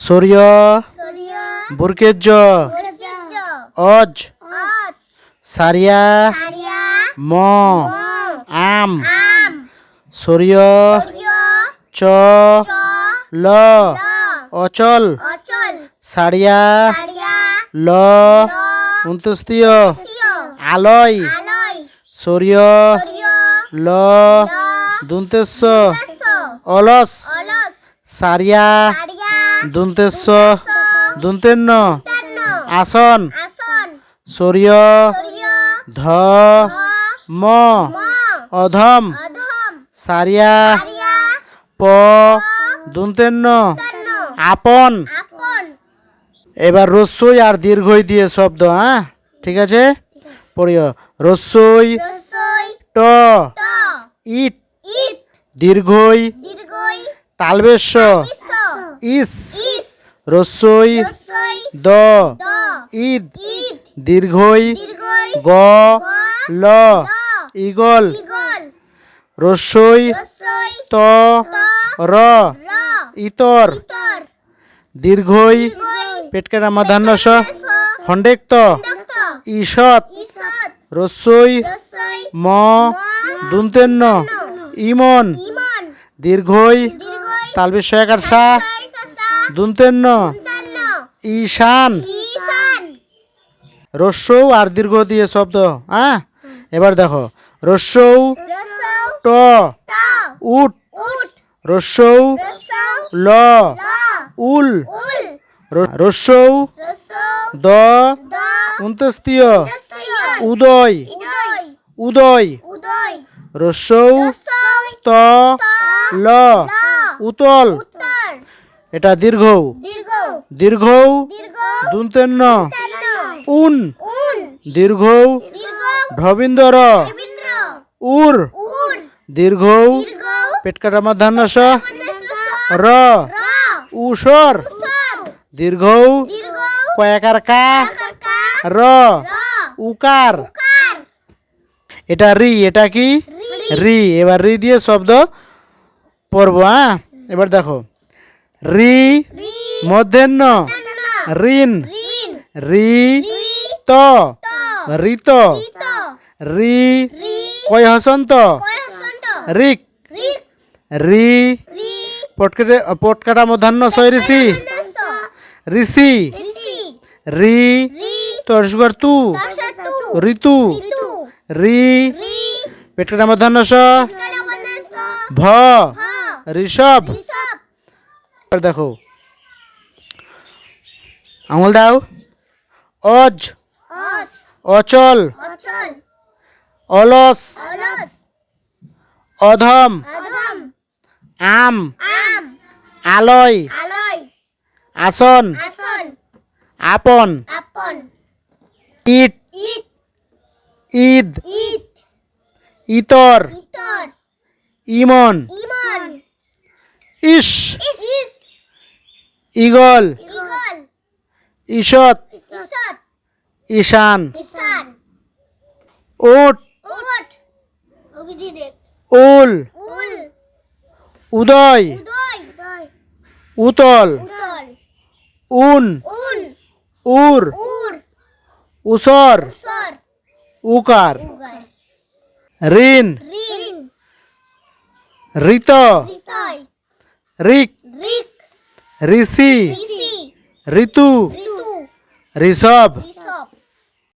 সূর্য বুরকেজ অজ সারিয়া ম আম সূর্য চ ল অচল সারিয়া ল ল আলয় সূর্য ল অলস অলস সারিয়া সারিয়া দুন্তেস্ব দুন্তেন্ন। আসন। সূর্য ধ ম। অধম। সারিয়া প দুন্তেন্ন। আপন। এবার রস্যই আর দীর্ঘই দিয়ে শব্দ হ্যাঁ? ঠিক আছে? পড়িও। রসই ট ইট। দীর্ঘই। দীর্ঘই তালবেশ্য। বিশ্ব ইস। রসই। দ। ঈদ। দীর্ঘই। গ। ল। ইগল রসই। ত। র। ইতর। দীর্ঘই। পেটকাটা মাধান্য স স খণ্ডেক্ত। ঈষৎ। রসই। ম। দুন্তেন্ন। ইমন। দীর্ঘই। তালবেশ্য একার সা। দুন্তেন্ন। তান্ন ঈশান। রস্যৌ আর দীর্ঘ দিয়ে শব্দ হ্যাঁ? এবার দেখো রস্যৌ ট উট। রস্যৌ ল। উল। রস্যৌ দ। উন্তস্তীয় উদয়। উদয়। রস্যৌ ত। ল। উতল। এটা দীর্ঘ। দীর্ঘ। দুন্তেন্ন উন। দীর্ঘ। ঢবিন্দর। উর। দীর্ঘ। পেটকাটা মাধান্য স র। উসর দীর্ঘ। কয়াকার কা র। র। উকার। এটা রি। এটা কি? রি। এবার রি দিয়ে শব্দ পড়ব হ্যাঁ এবার দেখো। রি মধ্যাহ্ন। ঋণ। ঋণ। রি ত। ঋত। রিত রি কয় হসন্ত। রিক রি। পটকেটে পটকাটা মধ্যাহ্ন সয় ঋষি। ঋষি। রি। তর্ষগর তু ঋতু। রি। পেটকাটা মধ্যাহ্ন স। ভ। ঋষভ। দেখো। আঙুল দাও। অজ। অচল। অলস। অধম। আম। আলয়। আসন। আপন। ইট। ঈদ। ইতর। ইমন। ইস। ইগল ইগল ঈষৎ। ইসত ঈশান। ইসান উট। উট। অভিজিৎ। উল। উল। উদয়। উদয়। উদয়। উতল। উতল। উন। উন উর। উর। উসর। সর উকার উগার। ঋণ। ঋণ। ঋত ঋতয়। ঋক। ঋক। ঋষি ঋতু ঋষভ।